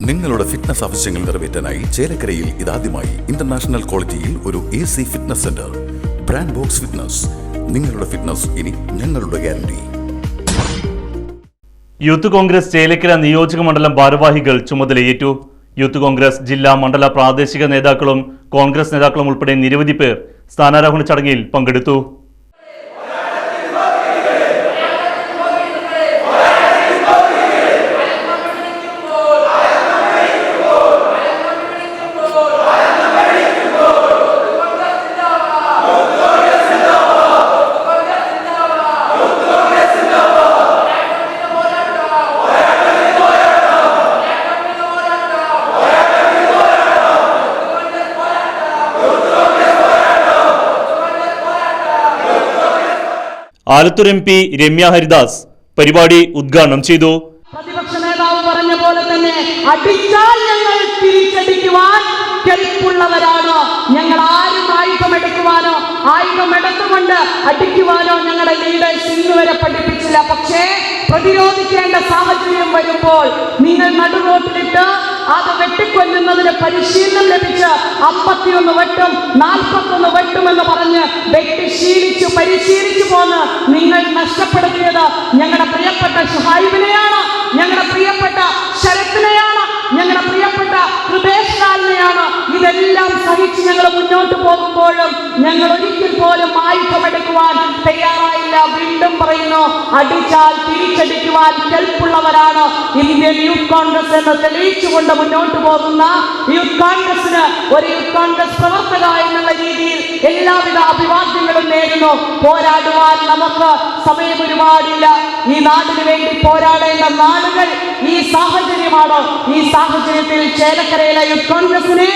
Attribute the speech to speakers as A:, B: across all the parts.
A: നിങ്ങളുടെ ഫിറ്റ്നസ് ആവശ്യങ്ങൾ നിറവേറ്റാനായി ചേലക്കരയിൽ ഇതാദ്യമായി ഇന്റർനാഷണൽ ക്വാളിറ്റിയിൽ ഒരു A C fitness centre brand box fitness നിങ്ങളുടെ ഫിറ്റ്നസ് ഇനി ഞങ്ങളുടെ ഗ്യാരണ്ടി
B: യൂത്ത് കോൺഗ്രസ് ചേലക്കര നിയോജക മണ്ഡലം ഭാരവാഹികൾ ചുമതലയേറ്റു യൂത്ത് കോൺഗ്രസ് ജില്ലാ മണ്ഡല പ്രാദേശിക നേതാക്കളും കോൺഗ്രസ് നേതാക്കളും ഉൾപ്പെടെ നിരവധി പേർ സ്ഥാനാരോഹണ ചടങ്ങിൽ പങ്കെടുത്തു. ആലത്തൂർ എം പി രമ്യ ഹരിദാസ് പരിപാടി ഉദ്ഘാടനം ചെയ്തു.
C: പ്രതിപക്ഷ നേതാവ് പറഞ്ഞ പോലെ തന്നെ അടിച്ചാൽ ഞങ്ങൾ ഞങ്ങൾ അടിക്കുവാനോ ഞങ്ങളുടെ ലീഡേഴ്സ് ഇന്ന് വരെ പഠിപ്പിച്ചില്ല. പക്ഷേ പ്രതിരോധിക്കേണ്ട സാഹചര്യം വരുമ്പോൾ നിങ്ങൾ നടുറോട്ടിലിട്ട് അത് വെട്ടിക്കൊല്ലുന്നതിന് പരിശീലനം ലഭിച്ച് അമ്പത്തിയൊന്ന് വെട്ടും നാൽപ്പത്തൊന്ന് വെട്ടുമെന്ന് പറഞ്ഞ് വെട്ടി ശീലിച്ചു പരിശീലിച്ചു പോന്ന് നിങ്ങൾ നഷ്ടപ്പെടുത്തിയത് ഞങ്ങളുടെ പ്രിയപ്പെട്ട ഷഹായിബിനെയാണ് ഞങ്ങളുടെ പ്രിയപ്പെട്ട ശരത്തിനെയാണ് ഞങ്ങളുടെ പ്രിയപ്പെട്ട ലാലിനെയാണ് ഇതെല്ലാം സഹിച്ച് ഞങ്ങൾ മുന്നോട്ട് പോകുമ്പോഴും ഞങ്ങൾ ഒരിക്കൽ പോലും ആയുധമെടുക്കുവാൻ തയ്യാറായില്ല. വീണ്ടും പറയുന്നു അടിച്ചാൽ തിരിച്ചടിക്കുവാൻ കെൽപ്പുള്ളവരാണ്. ഇന്ത്യൻ യൂത്ത് കോൺഗ്രസ് എന്ന് തെളിയിച്ചുകൊണ്ട് മുന്നോട്ട് പോകുന്ന യൂത്ത് കോൺഗ്രസിന് ഒരു യൂത്ത് കോൺഗ്രസ് പ്രവർത്തക എന്നുള്ള രീതിയിൽ എല്ലാവിധ അഭിവാദ്യങ്ങളും നേരുന്നു. പോരാടുവാൻ നമുക്ക് സമയം ഒരുപാടില്ല. ഈ നാടിന് വേണ്ടി പോരാടേണ്ട നാടുകൾ ഈ സാഹചര്യമാണ്. ഈ സാഹചര്യത്തിൽ ചേലക്കരയിലെ യൂത്ത് കോൺഗ്രസിനെ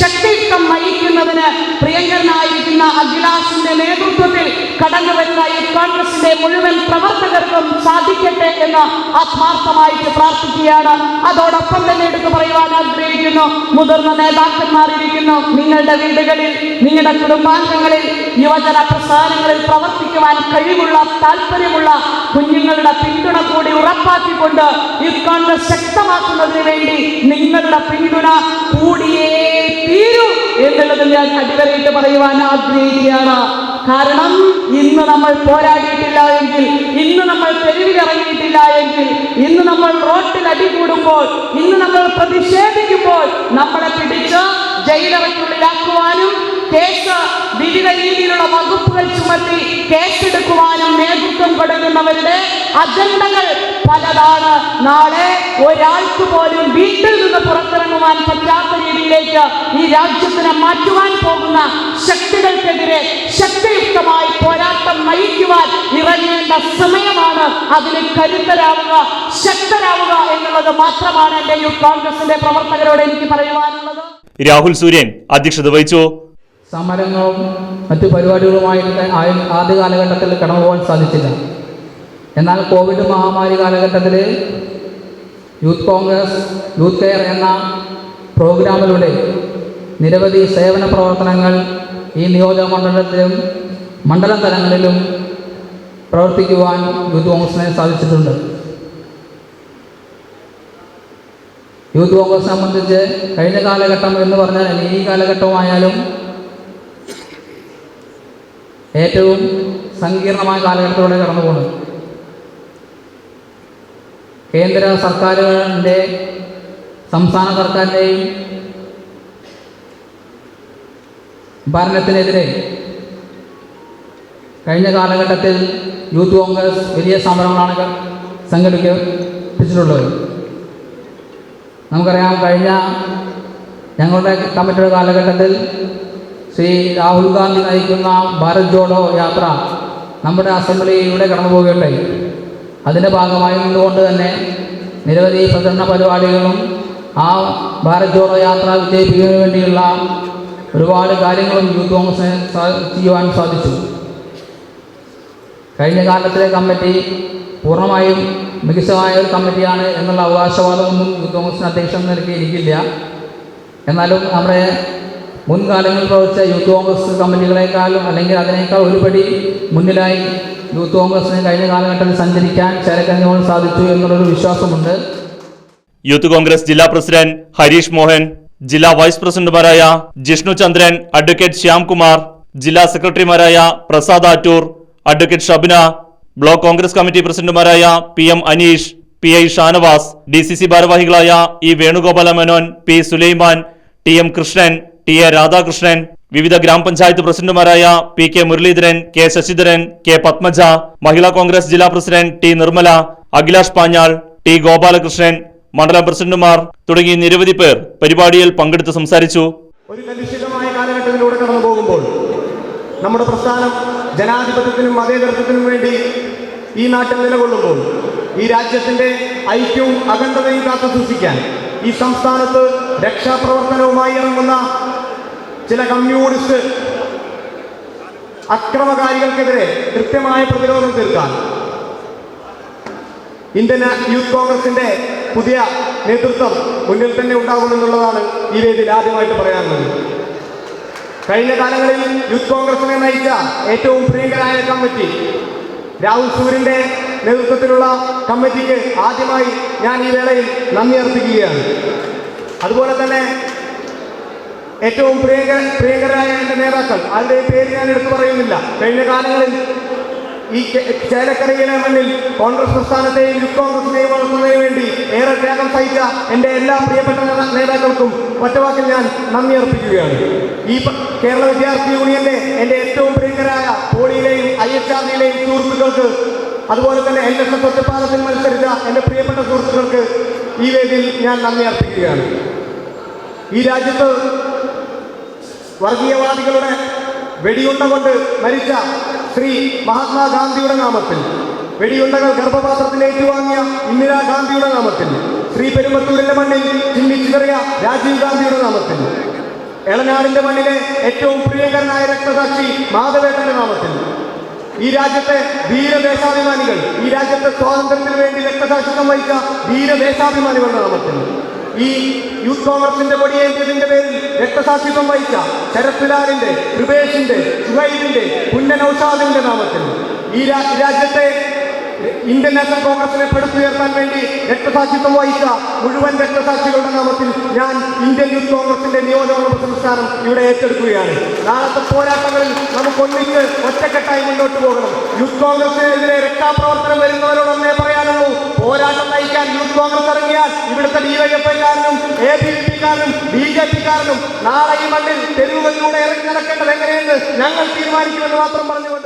C: ശക്തിയുക്തം നയിക്കുന്നതിന് പ്രിയങ്കരനായിരിക്കുന്ന അഖിലാസിന്റെ നേതൃത്വത്തിൽ കടന്നു വരുന്ന ഈ കോൺഗ്രസിന്റെ മുഴുവൻ പ്രവർത്തകർക്കും സാധിക്കട്ടെ എന്ന് ആത്മാർത്ഥമായിട്ട് പ്രാർത്ഥിക്കുകയാണ്. അതോടൊപ്പം തന്നെ എടുത്തു പറയുവാൻ ആഗ്രഹിക്കുന്നു. മുതിർന്ന നേതാക്കന്മാർ ഇരിക്കുന്നു നിങ്ങളുടെ വീടുകളിൽ നിങ്ങളുടെ കുടുംബാംഗങ്ങളിൽ യുവജന പ്രസ്ഥാനങ്ങളിൽ പ്രവർത്തിക്കുവാൻ കഴിവുള്ള താല്പര്യമുള്ള കുഞ്ഞുങ്ങളുടെ പിന്തുണ കൂടി ഉറപ്പാക്കിക്കൊണ്ട് ഈ കോൺഗ്രസ് ശക്തമാക്കുന്നതിന് വേണ്ടി നിങ്ങളുടെ പിന്തുണ കൂടിയേ എന്നുള്ളത് ഞാൻ അടിവരയിട്ട് പറയുവാൻ ആഗ്രഹിക്കുകയാണ്. കാരണം ഇന്ന് നമ്മൾ പോരാടിയിട്ടില്ല എങ്കിൽ ഇന്ന് നമ്മൾ തെരുവിലിറങ്ങിയിട്ടില്ല എങ്കിൽ ഇന്ന് നമ്മൾ റോട്ടിൽ അടികൂടുമ്പോൾ ഇന്ന് നമ്മൾ പ്രതിഷേധിക്കുമ്പോൾ നമ്മളെ പിടിച്ച് ജയിലറയ്ക്കുള്ളിലാക്കുവാനും കേസ് വിവിധ രീതിയിലുള്ള വകുപ്പുകൾ ചുമത്തി കേസെടുക്കുവാനും നേതൃത്വം കൊടുക്കുന്നവരുടെ അജണ്ടകൾ പലതാണ്. നാളെ ഒരാൾക്ക് പോലും വീട്ടിൽ നിന്ന് പുറത്തിറങ്ങുവാൻ പറ്റാത്ത രീതിയിലേക്ക് ഈ രാജ്യത്തിനെ മാറ്റുവാൻ പോകുന്ന ശക്തികൾക്കെതിരെ ശക്തിയുക്തമായി പോരാട്ടം നയിക്കുവാൻ ഇറങ്ങേണ്ട സമയമാണ്. അതിന് കരുത്തരാവുക ശക്തരാവുക എന്നുള്ളത് മാത്രമാണ് എന്റെ യൂത്ത് കോൺഗ്രസിന്റെ പ്രവർത്തകരോട് എനിക്ക് പറയുവാനുള്ളത്.
B: രാഹുൽ സൂര്യൻ അധ്യക്ഷത വഹിച്ചു?
D: സമരങ്ങളും മറ്റു പരിപാടികളുമായിട്ട് ആദ്യ കാലഘട്ടത്തിൽ കടന്നു പോകാൻ സാധിച്ചില്ല. എന്നാൽ കോവിഡ് മഹാമാരി കാലഘട്ടത്തിൽ യൂത്ത് കോൺഗ്രസ് യൂത്ത് കെയർ എന്ന പ്രോഗ്രാമിലൂടെ നിരവധി സേവന പ്രവർത്തനങ്ങൾ ഈ നിയോജക മണ്ഡലത്തിലും മണ്ഡല തലങ്ങളിലും പ്രവർത്തിക്കുവാൻ യൂത്ത് കോൺഗ്രസിനെ സാധിച്ചിട്ടുണ്ട്. യൂത്ത് കോൺഗ്രസ് സംബന്ധിച്ച് കഴിഞ്ഞ കാലഘട്ടം എന്ന് പറഞ്ഞാൽ ഈ കാലഘട്ടമായാലും ഏറ്റവും സങ്കീർണമായ കാലഘട്ടത്തിലൂടെ കടന്നു പോകുന്നത് കേന്ദ്ര സർക്കാരുകളുടെ സംസ്ഥാന സർക്കാരിന്റെയും ഭരണത്തിനെതിരെ കഴിഞ്ഞ കാലഘട്ടത്തിൽ യൂത്ത് കോൺഗ്രസ് വലിയ സമരങ്ങളാണ് സംഘടിപ്പിച്ചിട്ടുള്ളത്. നമുക്കറിയാം കഴിഞ്ഞ ഞങ്ങളുടെ കമ്മിറ്റിയുടെ കാലഘട്ടത്തിൽ ശ്രീ രാഹുൽ ഗാന്ധി നയിക്കുന്ന ഭാരത് ജോഡോ യാത്ര നമ്മുടെ അസംബ്ലിയിലൂടെ കടന്നു പോവുകയുണ്ടായി അതിന്റെ ഭാഗമായി നിന്നുകൊണ്ട് തന്നെ നിരവധി പ്രചരണ പരിപാടികളും ആ ഭാരത് ജോഡോ യാത്ര വിജയിപ്പിക്കുന്നതിന് വേണ്ടിയുള്ള ഒരുപാട് കാര്യങ്ങളും യൂത്ത് കോൺഗ്രസിന് ചെയ്യുവാൻ സാധിച്ചു. കഴിഞ്ഞ കാലത്തിലെ കമ്മിറ്റി പൂർണമായും മികച്ചമായ ഒരു കമ്മിറ്റിയാണ് എന്നുള്ള അവകാശവാദമൊന്നും യൂത്ത് കോൺഗ്രസിന് അധ്യക്ഷൻ നൽകിയിരിക്കില്ല. എന്നാലും നമ്മുടെ മുൻകാലങ്ങളിൽ പ്രവർത്തിച്ച യൂത്ത് കോൺഗ്രസ് കമ്മിറ്റികളെക്കാളും അല്ലെങ്കിൽ അതിനേക്കാൾ ഒരുപടി മുന്നിലായി യൂത്ത് കോൺഗ്രസിന് കഴിഞ്ഞ കാലഘട്ടത്തിൽ സഞ്ചരിക്കാൻ ചേരക്കഞ്ഞോട് സാധിച്ചു എന്നുള്ളൊരു വിശ്വാസമുണ്ട്.
B: യൂത്ത് കോൺഗ്രസ് ജില്ലാ പ്രസിഡന്റ് ഹരീഷ് മോഹൻ ജില്ലാ വൈസ് പ്രസിഡന്റുമാരായ ജിഷ്ണു ചന്ദ്രൻ അഡ്വക്കേറ്റ് ശ്യാംകുമാർ ജില്ലാ സെക്രട്ടറിമാരായ Prasad Attoor advocate Shabna block Congress committee പ്രസിഡന്റുമാരായ P M Aneesh P I Shanavas D C C ഭാരവാഹികളായ E Venugopala Menon P Sulaiman T M Krishnan T A Radhakrishnan വിവിധ ഗ്രാമപഞ്ചായത്ത് പ്രസിഡന്റുമാരായ P K Muraleedharan K Sasidharan K Padmaja Mahila Congress ജില്ലാ president T Nirmala Akhilash Panjal T Gopalakrishnan മണ്ഡലം പ്രസിഡന്റുമാർ തുടങ്ങി നിരവധി പേർ പരിപാടിയിൽ പങ്കെടുത്ത് സംസാരിച്ചു.
E: ഒരു പോകുമ്പോൾ നമ്മുടെ പ്രസ്ഥാനം ജനാധിപത്യത്തിനും മതേതരത്വത്തിനും വേണ്ടി ഈ നാട്ടിൽ നിലകൊള്ളുമ്പോൾ ഈ രാജ്യത്തിന്റെ ഐക്യവും അഖണ്ഡതയും കാത്തു സൂക്ഷിക്കാൻ ഈ സംസ്ഥാനത്ത് രക്ഷാപ്രവർത്തനവുമായി ഇറങ്ങുന്ന ചില കമ്മ്യൂണിസ്റ്റ് അക്രമകാരികൾക്കെതിരെ കൃത്യമായ പ്രതിരോധം തീർക്കാൻ ഇന്ത്യൻ യൂത്ത് കോൺഗ്രസിന്റെ പുതിയ നേതൃത്വം മുന്നിൽ തന്നെ ഉണ്ടാകുമെന്നുള്ളതാണ് ഈ വേദിയിൽ ആദ്യമായിട്ട് പറയാനുള്ളത്. കഴിഞ്ഞ കാലങ്ങളിൽ യൂത്ത് കോൺഗ്രസിനെ നയിച്ച ഏറ്റവും പ്രിയങ്കരായ കമ്മിറ്റി രാഹുൽ സൂര്യന്റെ നേതൃത്വത്തിലുള്ള കമ്മിറ്റിക്ക് ആദ്യമായി ഞാൻ ഈ വേളയിൽ നന്ദി അർപ്പിക്കുകയാണ്. അതുപോലെ തന്നെ ഏറ്റവും പ്രിയങ്ക പ്രിയങ്കരായ എന്റെ നേതാക്കൾ അതിന്റെ പേര് ഞാൻ എടുത്തു പറയുന്നില്ല. കഴിഞ്ഞ കാലങ്ങളിൽ ഈ ചേലക്കരയിലെ മണ്ണിൽ കോൺഗ്രസ് പ്രസ്ഥാനത്തെയും യൂത്ത് കോൺഗ്രസിനെയും വളർത്തുന്നതിന് വേണ്ടി ഏറെ ത്യാഗം സഹിച്ച എന്റെ എല്ലാ പ്രിയപ്പെട്ട നേതാ- നേതാക്കൾക്കും ഒറ്റവാക്കിൽ ഞാൻ നന്ദി അർപ്പിക്കുകയാണ്. ഈ കേരള വിദ്യാർത്ഥി യൂണിയന്റെ എന്റെ ഏറ്റവും പ്രിയങ്കരായ പോളിയിലെയും ഐ എച്ച് ആർ ഡിയിലെയും സുഹൃത്തുക്കൾക്ക് അതുപോലെ തന്നെ എൻ എസ് എസ് ഒറ്റപ്പാലത്തിൽ മത്സരിച്ച എന്റെ പ്രിയപ്പെട്ട സുഹൃത്തുക്കൾക്ക് ഈ വേദിയിൽ ഞാൻ നന്ദി അർപ്പിക്കുകയാണ്. ഈ രാജ്യത്ത് വർഗീയവാദികളുടെ വെടിയുണ്ട കൊണ്ട് മരിച്ച ശ്രീ മഹാത്മാഗാന്ധിയുടെ നാമത്തിൽ വെടിയുണ്ടകൾ ഗർഭപാത്രത്തിൽ ഏറ്റുവാങ്ങിയ ഇന്ദിരാഗാന്ധിയുടെ നാമത്തിൽ ശ്രീ പെരുമ്പത്തൂരിന്റെ മണ്ണിൽ ചിന്നിച്ചിതറിയ രാജീവ് ഗാന്ധിയുടെ നാമത്തിൽ എളനാടിന്റെ മണ്ണിലെ ഏറ്റവും പ്രിയങ്കരനായ രക്തസാക്ഷി മാധവേട്ടന്റെ നാമത്തിൽ ഈ രാജ്യത്തെ ധീരദേശാഭിമാനികൾ ഈ രാജ്യത്തെ സ്വാതന്ത്ര്യത്തിന് വേണ്ടി രക്തസാക്ഷിത്വം വഹിച്ച ധീരദേശാഭിമാനികളുടെ നാമത്തിൽ. ഈ യൂത്ത് കോൺഗ്രസിന്റെ പൊടിയേറ്റതിന്റെ പേരിൽ രക്തസാക്ഷിത്വം വഹിച്ച ശരത്ലാലിന്റെ കൃപേഷിന്റെ സുഹൈബിന്റെ പുന്നൻ ഔഷാദിന്റെ നാമത്തിൽ ഈ രാജ്യത്തെ ഇന്ത്യൻ നാഷണൽ കോൺഗ്രസിനെ പെടുത്തുയർത്താൻ വേണ്ടി രക്തസാക്ഷിത്വം വഹിച്ച മുഴുവൻ രക്തസാക്ഷികളുടെ നാമത്തിൽ ഞാൻ ഇന്ത്യൻ യൂത്ത് കോൺഗ്രസിന്റെ നിയോജക സംസ്ഥാനം ഇവിടെ ഏറ്റെടുക്കുകയാണ്. നാളത്തെ പോരാട്ടങ്ങളിൽ നമുക്ക് ഒന്നിച്ച് ഒറ്റക്കെട്ടായി മുന്നോട്ട് പോകണം. യൂത്ത് കോൺഗ്രസിനെതിരെ രക്ഷാപ്രവർത്തനം വരുന്നവരോടൊന്നേ പറയാനുള്ളൂ. പോരാട്ടം നയിക്കാൻ യൂത്ത് കോൺഗ്രസ് ഇറങ്ങിയാൽ ഇവിടുത്തെ ഡിവൈഎഫ്ഐക്കാരനും എ ബി വി പിക്കാരനും ബി ജെ പിക്കാരനും നാളെ ഈ മണ്ണിൽ തെരുവുകളിലൂടെ ഇറങ്ങി നടക്കേണ്ടത് എങ്ങനെയെന്ന് ഞങ്ങൾ തീരുമാനിക്കുമെന്ന് മാത്രം പറഞ്ഞുകൊണ്ട്